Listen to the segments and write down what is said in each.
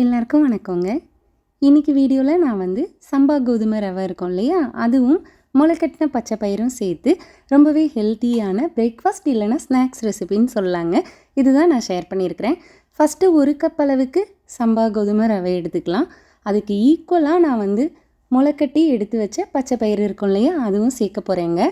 எல்லாருக்கும் வணக்கங்க. இன்றைக்கி வீடியோவில் நான் வந்து சம்பா கோதுமை ரவை இருக்கும் இல்லையா? அதுவும் முளைக்கட்டின பச்சை பயிரும் சேர்த்து ரொம்பவே ஹெல்த்தியான பிரேக்ஃபாஸ்ட் இல்லைன்னா ஸ்நாக்ஸ் ரெசிபின்னு சொல்லலாங்க. இதுதான் நான் ஷேர் பண்ணியிருக்கிறேன். ஃபஸ்ட்டு ஒரு கப் அளவுக்கு சம்பா கோதுமை ரவை எடுத்துக்கலாம். அதுக்கு ஈக்குவலாக நான் வந்து முளைக்கட்டி எடுத்து வச்ச பச்சை பயிறு இருக்கும் இல்லையா? அதுவும் சேர்க்க போகிறேங்க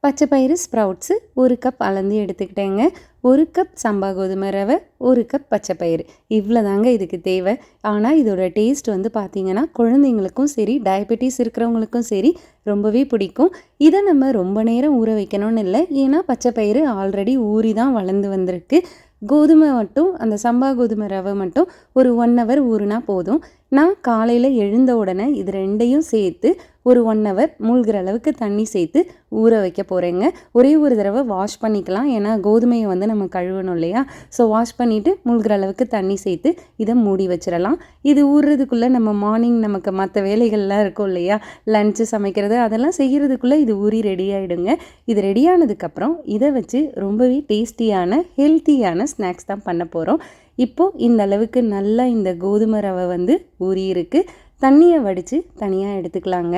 பச்சை பயிறு ஸ்ப்ரவுட்ஸு ஒரு கப் அளந்து எடுத்துக்கிட்டேங்க. ஒரு கப் சம்பா கோதுமை ரவை ஒரு கப் பச்சை பயிறு இவ்வளோ தாங்க இதுக்கு தேவை. ஆனால் இதோட டேஸ்ட் வந்து பார்த்திங்கன்னா குழந்தைங்களுக்கும் சரி டயபெட்டிஸ் இருக்கிறவங்களுக்கும் சரி ரொம்பவே பிடிக்கும். இதை நம்ம ரொம்ப நேரம் ஊற வைக்கணும்னு இல்லை. ஏன்னா பச்சை பயிறு ஆல்ரெடி ஊறி தான் வளர்ந்து வந்திருக்கு. கோதுமை மட்டும் அந்த சம்பா கோதுமை ரவை மட்டும் ஒரு ஒன் ஹவர் ஊறுனா போதும். நான் காலையில் எழுந்த உடனே இது ரெண்டையும் சேர்த்து ஒரு ஒன் ஹவர் மூழ்கிற அளவுக்கு தண்ணி சேர்த்து ஊற வைக்க போகிறேங்க ஒரே ஒரு தடவை வாஷ் பண்ணிக்கலாம். ஏன்னா கோதுமையை வந்து நம்ம கழுவணும் இல்லையா? ஸோ வாஷ் பண்ணிவிட்டு மூழ்கிற அளவுக்கு தண்ணி சேர்த்து இதை மூடி வச்சிடலாம். இது ஊறுறதுக்குள்ளே நம்ம மார்னிங் நமக்கு மற்ற வேலைகள்லாம் இருக்கும் இல்லையா? லஞ்சு சமைக்கிறது அதெல்லாம் செய்கிறதுக்குள்ளே இது ஊறி ரெடி ஆகிடுங்க இது ரெடி ஆனதுக்கப்புறம் இதை வச்சு ரொம்பவே டேஸ்டியான ஹெல்த்தியான ஸ்நாக்ஸ் தான் பண்ண போகிறோம் இப்போது இந்த அளவுக்கு நல்லா இந்த கோதுமை ரவை வந்து ஊறி இருக்குது தண்ணியை வடித்து தனியாக எடுத்துக்கலாங்க.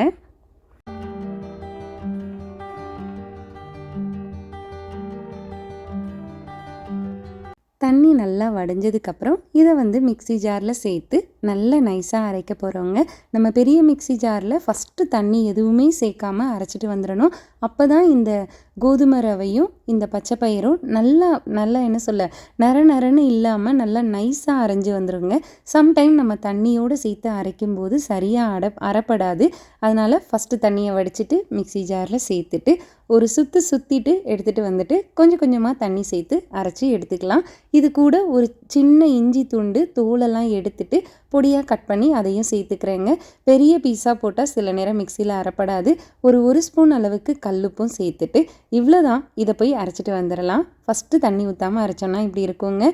தண்ணி நல்லா வடிஞ்சதுக்கப்புறம் இதை வந்து மிக்சி ஜாரில் சேர்த்து நல்லா நைஸாக அரைக்க போகிறோங்க நம்ம பெரிய மிக்சி ஜாரில் ஃபஸ்ட்டு தண்ணி எதுவுமே சேர்க்காம அரைச்சிட்டு வந்துடணும் அப்போ தான் இந்த கோதுமை ரவையும் இந்த பச்சை பயிரும் நல்லா நல்லா என்ன சொல்ல நர நரன்னு இல்லாமல் நல்லா நைஸாக அரைஞ்சி வந்துடுங்க சம்டைம் நம்ம தண்ணியோடு சேர்த்து அரைக்கும் போது சரியாக அட அரைப்படாது அதனால் ஃபஸ்ட்டு தண்ணியை வடிச்சிட்டு மிக்சி ஜாரில் சேர்த்துட்டு ஒரு சுற்று சுற்றிட்டு எடுத்துகிட்டு வந்துட்டு கொஞ்சம் கொஞ்சமாக தண்ணி சேர்த்து அரைச்சி எடுத்துக்கலாம். இது கூட ஒரு சின்ன இஞ்சி துண்டு தோலெல்லாம் எடுத்துட்டு பொடியாக கட் பண்ணி அதையும் சேர்த்துக்கிறேங்க. பெரிய பீஸாக போட்டால் சில நேரம் மிக்சியில் அரைப்படாது. ஒரு ஒரு ஸ்பூன் அளவுக்கு கல்லுப்பும் சேர்த்துட்டு இவ்வளோ தான் இதை போய் அரைச்சிட்டு வந்துடலாம். ஃபஸ்ட்டு தண்ணி ஊற்றாமல் அரைச்சோன்னா இப்படி இருக்குங்க.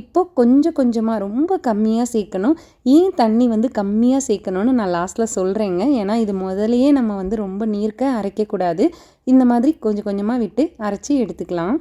இப்போ கொஞ்சம் கொஞ்சமாக ரொம்ப கம்மியாக சேர்க்கணும். ஏன் தண்ணி வந்து கம்மியாக சேர்க்கணும்னு நான் லாஸ்ட்டில் சொல்கிறேங்க ஏன்னா இது முதலையே நம்ம வந்து ரொம்ப நீர்க்க அரைக்கக்கூடாது. இந்த மாதிரி கொஞ்சம் கொஞ்சமாக விட்டு அரைச்சி எடுத்துக்கலாம்.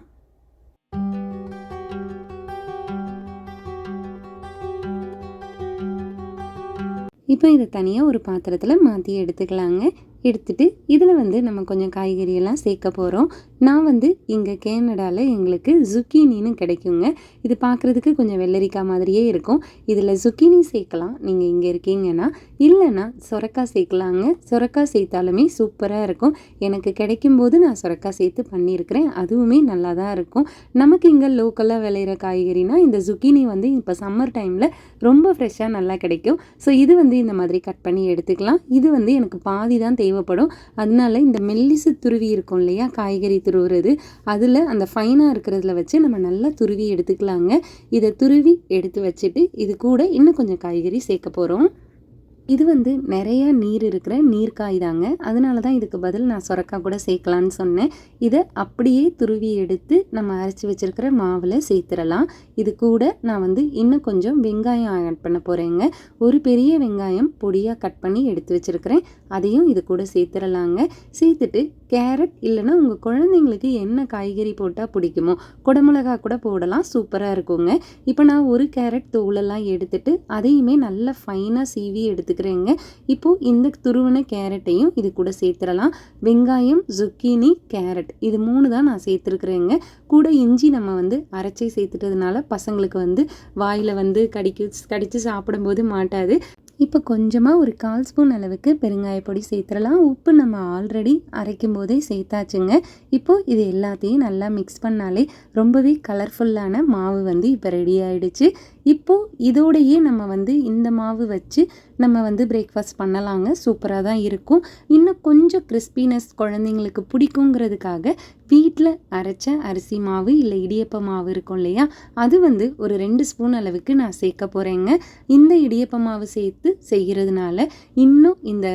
இப்போ இதை தனியாக ஒரு பாத்திரத்தில் மாற்றி எடுத்துக்கலாங்க. எடுத்துட்டு இதில் வந்து நம்ம கொஞ்சம் காய்கறியெல்லாம் சேர்க்க போகிறோம் நான் வந்து இங்கே கேனடாவில் எங்களுக்கு ஜுக்கீனின்னு கிடைக்குங்க. இது பார்க்குறதுக்கு கொஞ்சம் வெள்ளரிக்காய் மாதிரியே இருக்கும். இதில் ஜுக்கினி சேர்க்கலாம் நீங்கள் இங்கே இருக்கீங்கன்னா. இல்லைன்னா சொரக்காய் சேர்க்கலாங்க. சொரக்காய் சேர்த்தாலுமே சூப்பராக இருக்கும். எனக்கு கிடைக்கும் போது நான் சொரக்காய் சேர்த்து பண்ணியிருக்கிறேன். அதுவுமே நல்லா தான் இருக்கும். நமக்கு இங்கே லோக்கலாக விளையிற காய்கறினா இந்த ஜுக்கினி வந்து இப்போ சம்மர் டைமில் ரொம்ப ஃப்ரெஷ்ஷாக நல்லா கிடைக்கும். ஸோ இது வந்து இந்த மாதிரி கட் பண்ணி எடுத்துக்கலாம். இது வந்து எனக்கு பாதி தான் தேவை. தேவைப்படும். அதனால இந்த மெல்லிசு துருவி இருக்கும் இல்லையா காய்கறி துருவுறது அதில் அந்த ஃபைனாக இருக்கிறதுல வச்சு நம்ம நல்லா துருவி எடுத்துக்கலாங்க. இதை துருவி எடுத்து வச்சுட்டு இது கூட இன்னும் கொஞ்சம் காய்கறி சேர்க்க போகிறோம் இது வந்து நிறைய நீர் இருக்கிற நீர்க்காய் தாங்க. அதனால தான் இதுக்கு பதில் நான் சுரக்காய் கூட சேர்க்கலான்னு சொன்னேன். இதை அப்படியே துருவி எடுத்து நம்ம அரைச்சி வச்சுருக்கிற மாவில் சேர்த்துடலாம். இது கூட நான் வந்து இன்னும் கொஞ்சம் வெங்காயம் ஆட் பண்ண போகிறேங்க ஒரு பெரிய வெங்காயம் பொடியாக கட் பண்ணி எடுத்து வச்சுருக்கிறேன். அதையும் இது கூட சேர்த்துடலாங்க. சேர்த்துட்டு கேரட் இல்லைன்னா உங்கள் குழந்தைங்களுக்கு என்ன காய்கறி போட்டால் பிடிக்குமோ குடமிளகா கூட போடலாம். சூப்பராக இருக்குங்க. இப்போ நான் ஒரு கேரட் தோலெல்லாம் எடுத்துட்டு அதையுமே நல்லா ஃபைனாக சீவி எடுத்து எடுத்துக்கிறேங்க. இப்போது இந்த துருவன கேரட்டையும் இது கூட சேர்த்துடலாம். வெங்காயம் ஜுக்கீனி கேரட் இது மூணு தான் நான் சேர்த்துருக்குறேங்க. கூட இஞ்சி நம்ம வந்து அரைச்சி சேர்த்துட்டதுனால பசங்களுக்கு வந்து வாயில் வந்து கடிக்கு கடித்து சாப்பிடும்போது மாட்டாது. இப்போ கொஞ்சமாக ஒரு கால் ஸ்பூன் அளவுக்கு பெருங்காய பொடி சேர்த்துடலாம். உப்பு நம்ம ஆல்ரெடி அரைக்கும் போதே சேர்த்தாச்சுங்க. இப்போது இது எல்லாத்தையும் நல்லா மிக்ஸ் பண்ணாலே ரொம்பவே கலர்ஃபுல்லான மாவு வந்து இப்போ ரெடி ஆகிடுச்சு இப்போது இதோடையே நம்ம வந்து இந்த மாவு வச்சு நம்ம வந்து பிரேக்ஃபாஸ்ட் பண்ணலாங்க. சூப்பராக தான் இருக்கும். இன்னும் கொஞ்சம் கிறிஸ்பினஸ் குழந்தைங்களுக்கு பிடிக்குங்கிறதுக்காக வீட்டில் அரைச்ச அரிசி மாவு இல்லை இடியப்ப மாவு இருக்கும் இல்லையா? அது வந்து ஒரு ரெண்டு ஸ்பூன் அளவுக்கு நான் சேர்க்க போகிறேங்க இந்த இடியப்ப மாவு சேர்த்து செய்கிறதுனால இன்னும் இந்த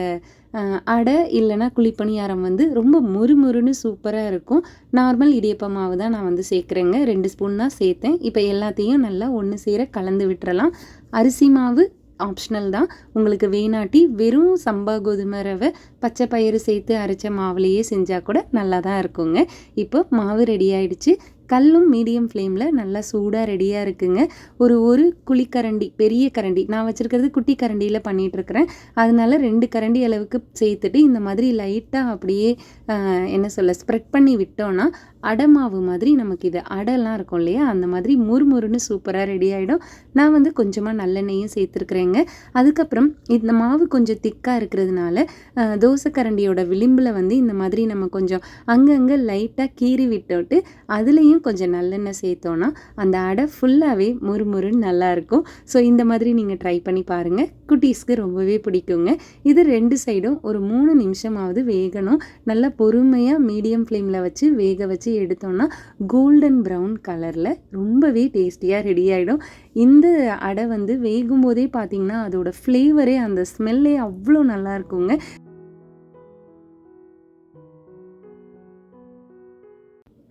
அடை இல்லைன்னா குழிப்பணியாரம் வந்து ரொம்ப முறுமுறுன்னு சூப்பராக இருக்கும். நார்மல் இடியப்ப மாவு தான் நான் வந்து சேர்க்குறேங்க. ரெண்டு ஸ்பூன் தான் சேர்த்தேன். இப்போ எல்லாத்தையும் நல்லா ஒன்று சேர கலந்து விட்டுறலாம். அரிசி மாவு ஆப்ஷனல் தான். உங்களுக்கு வேணாட்டி வெறும் சம்பா கோதுமை ரவை பச்சை பயிறு சேர்த்து அரைச்ச மாவுலேயே செஞ்சால் கூட நல்லா தான் இருக்குங்க. இப்போ மாவு ரெடி ஆயிடுச்சு. கல்லும் மீடியம் ஃப்ளேமில் நல்லா சூடாக ரெடியாக இருக்குங்க. ஒரு ஒரு குழிக்கரண்டி பெரிய கரண்டி நான் வச்சுருக்கிறது குட்டி கரண்டியில் பண்ணிகிட்ருக்கிறேன் அதனால ரெண்டு கரண்டி அளவுக்கு சேர்த்துட்டு இந்த மாதிரி லைட்டாக அப்படியே என்ன சொல்ல ஸ்ப்ரெட் பண்ணி விட்டோன்னா அடை மாவு மாதிரி நமக்கு இது அடைலாம் இருக்கும் இல்லையா? அந்த மாதிரி முறுமுறுன்னு சூப்பராக ரெடி ஆகிடும் நான் வந்து கொஞ்சமாக நல்லெண்ணெயும் சேர்த்துருக்குறேங்க. அதுக்கப்புறம் இந்த மாவு கொஞ்சம் திக்காக இருக்கிறதுனால தோசை தோசைக்கரண்டியோட விளிம்பில் வந்து இந்த மாதிரி நம்ம கொஞ்சம் அங்கங்கே லைட்டாக கீறி விட்டுவிட்டு அதுலேயும் கொஞ்சம் நல்லெண்ணெய் சேர்த்தோன்னா அந்த அடை ஃபுல்லாகவே முறுமுறுன்னு நல்லாயிருக்கும் ஸோ இந்த மாதிரி நீங்கள் ட்ரை பண்ணி பாருங்கள் குட்டீஸ்க்கு ரொம்பவே பிடிக்குங்க. இது ரெண்டு சைடும் ஒரு மூணு நிமிஷமாவது வேகணும். நல்லா பொறுமையாக மீடியம் ஃப்ளேமில் வச்சு வேக வச்சு எடுத்தோம்னா கோல்டன் ப்ரௌன் கலரில் ரொம்பவே டேஸ்டியாக ரெடி ஆகிடும் இந்த அடை வந்து வேகும் போதே பார்த்தீங்கன்னா அதோட ஃப்ளேவரே அந்த ஸ்மெல்லே அவ்வளோ நல்லா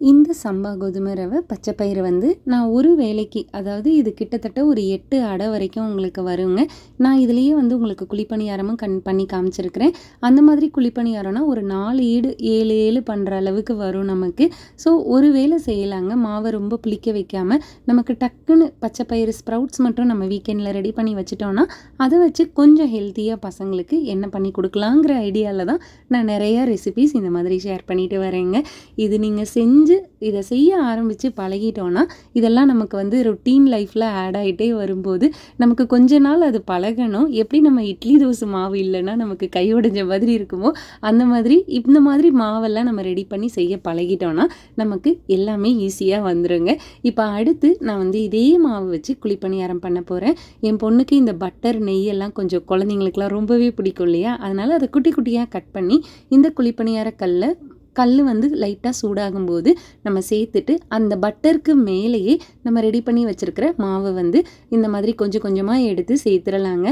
இந்த சம்பா கோதுமை ரவை பச்சைப்பயிறு வந்து நான் ஒரு வேலைக்கு அதாவது இது கிட்டத்தட்ட ஒரு எட்டு அடை வரைக்கும் உங்களுக்கு வருங்க. நான் இதுலேயே வந்து உங்களுக்கு குழிப்பணியாரமும் கண் பண்ணி காமிச்சிருக்கிறேன். அந்த மாதிரி குழிப்பணியாரம்னா ஒரு நாலு ஈடு ஏழு ஏழு பண்ணுற அளவுக்கு வரும் நமக்கு. ஸோ ஒரு வேளை செய்யலாங்க. மாவை ரொம்ப புளிக்க வைக்காமல் நமக்கு டக்குன்னு பச்சைப்பயிறு ஸ்ப்ரவுட்ஸ் மட்டும் நம்ம வீக்கெண்டில் ரெடி பண்ணி வச்சுட்டோன்னா அதை வச்சு கொஞ்சம் ஹெல்த்தியாக பசங்களுக்கு என்ன பண்ணி கொடுக்கலாங்கிற ஐடியாவில் தான் நான் நிறையா ரெசிபிஸ் இந்த மாதிரி ஷேர் பண்ணிட்டு வரேங்க. இது நீங்கள் செஞ்சு இதை செய்ய ஆரம்பித்து பழகிட்டோன்னா இதெல்லாம் நமக்கு வந்து ரொட்டீன் லைஃப்பில் ஆட் ஆகிட்டே வரும்போது நமக்கு கொஞ்ச நாள் அது பழகணும். எப்படி நம்ம இட்லி தோசை மாவு இல்லைன்னா நமக்கு கை உடைஞ்ச மாதிரி இருக்குமோ அந்த மாதிரி இந்த மாதிரி மாவெல்லாம் நம்ம ரெடி பண்ணி செய்ய பழகிட்டோன்னா நமக்கு எல்லாமே ஈஸியாக வந்துருங்க. இப்போ அடுத்து நான் வந்து இதே மாவு வச்சு குழிப்பணியாரம் பண்ண போகிறேன் என் பொண்ணுக்கு இந்த பட்டர் நெய்யெல்லாம் கொஞ்சம் குழந்தைங்களுக்குலாம் ரொம்பவே பிடிக்கும் இல்லையா? அதனால் அதை குட்டி குட்டியாக கட் பண்ணி இந்த குழிப்பணியார கல்லை கல் வந்து லைட்டாக சூடாகும்போது நம்ம சேர்த்துட்டு அந்த பட்டருக்கு மேலேயே நம்ம ரெடி பண்ணி வச்சுருக்கிற மாவை வந்து இந்த மாதிரி கொஞ்சம் கொஞ்சமாக எடுத்து சேர்த்துடலாங்க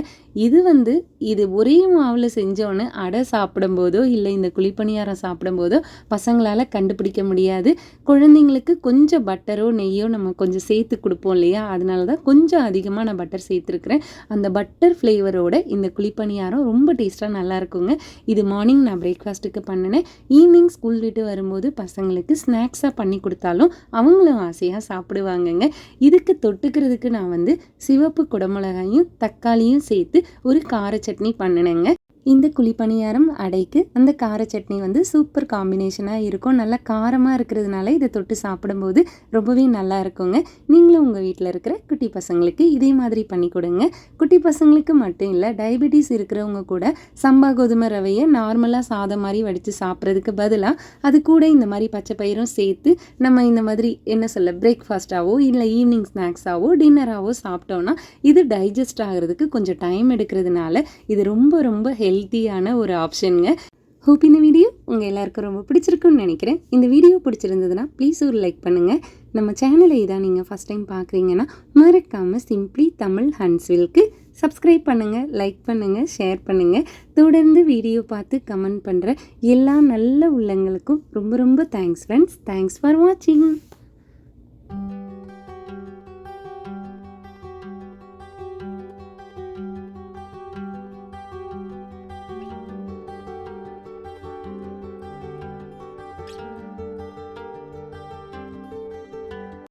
இது வந்து இது ஒரே மாவில் செஞ்சோன்னு அடை சாப்பிடும்போதோ இல்லை இந்த குழிப்பணியாரம் சாப்பிடும்போதோ பசங்களால் கண்டுபிடிக்க முடியாது. குழந்தைங்களுக்கு கொஞ்சம் பட்டரோ நெய்யோ நம்ம கொஞ்சம் சேர்த்து கொடுப்போம் இல்லையா? அதனால தான் கொஞ்சம் அதிகமாக நான் பட்டர் சேர்த்துருக்குறேன். அந்த பட்டர் ஃப்ளேவரோட இந்த குழிப்பணியாரம் ரொம்ப டேஸ்ட்டாக நல்லா இருக்குங்க. இது மார்னிங் நான் பிரேக்ஃபாஸ்ட்டுக்கு பண்ணினேன். ஈவினிங் ஸ்கூல் விட்டு வரும்போது பசங்களுக்கு ஸ்நாக்ஸாக பண்ணி கொடுத்தாலும் அவங்களும் ஆசையாக சாப்பிடுவாங்கங்க. இதுக்கு தொட்டுக்கிறதுக்கு நான் வந்து சிவப்பு குடமிளகாயும் தக்காளியும் சேர்த்து ஒரு கார சட்னி பண்ணினேங்க. இந்த குழிப்பணியாரம் அடைக்கு அந்த கார சட்னி வந்து சூப்பர் காம்பினேஷனாக இருக்கும். நல்லா காரமாக இருக்கிறதுனால இதை தொட்டு சாப்பிடும்போது ரொம்பவே நல்லா இருக்குங்க. நீங்களும் உங்கள் வீட்டில் இருக்கிற குட்டி பசங்களுக்கு இதே மாதிரி பண்ணி கொடுங்க. குட்டி பசங்களுக்கு மட்டும் இல்லை டயபெட்டிஸ் இருக்கிறவங்க கூட சம்பா கோதுமை ரவையை நார்மலாக சாதம் மாதிரி வடித்து சாப்பிட்றதுக்கு பதிலாக அது கூட இந்த மாதிரி பச்சை பயிரும் சேர்த்து நம்ம இந்த மாதிரி என்ன சொல்ல பிரேக்ஃபாஸ்ட்டாகவோ இல்லை ஈவினிங் ஸ்நாக்ஸாகவோ டின்னராகவோ சாப்பிட்டோன்னா இது டைஜஸ்ட் ஆகிறதுக்கு கொஞ்சம் டைம் எடுக்கிறதுனால இது ரொம்ப ரொம்ப ஹெல்த்தியான ஒரு ஆப்ஷனுங்க. ஹோப் இந்த வீடியோ உங்கள் எல்லாருக்கும் ரொம்ப பிடிச்சிருக்குன்னு நினைக்கிறேன். இந்த வீடியோ பிடிச்சிருந்ததுன்னா ப்ளீஸ் ஒரு லைக் பண்ணுங்கள் நம்ம சேனலை இதாக நீங்கள் ஃபஸ்ட் டைம் பார்க்குறீங்கன்னா மறக்காமல் சிம்ப்ளி தமிழ் ஹன்ஸ்வில்க்கு சப்ஸ்கிரைப் பண்ணுங்கள் லைக் பண்ணுங்கள் ஷேர் பண்ணுங்கள் தொடர்ந்து வீடியோ பார்த்து கமெண்ட் பண்ணுற எல்லா நல்ல உள்ளங்களுக்கும் ரொம்ப ரொம்ப தேங்க்ஸ் ஃப்ரெண்ட்ஸ் தேங்க்ஸ் ஃபார் வாட்சிங்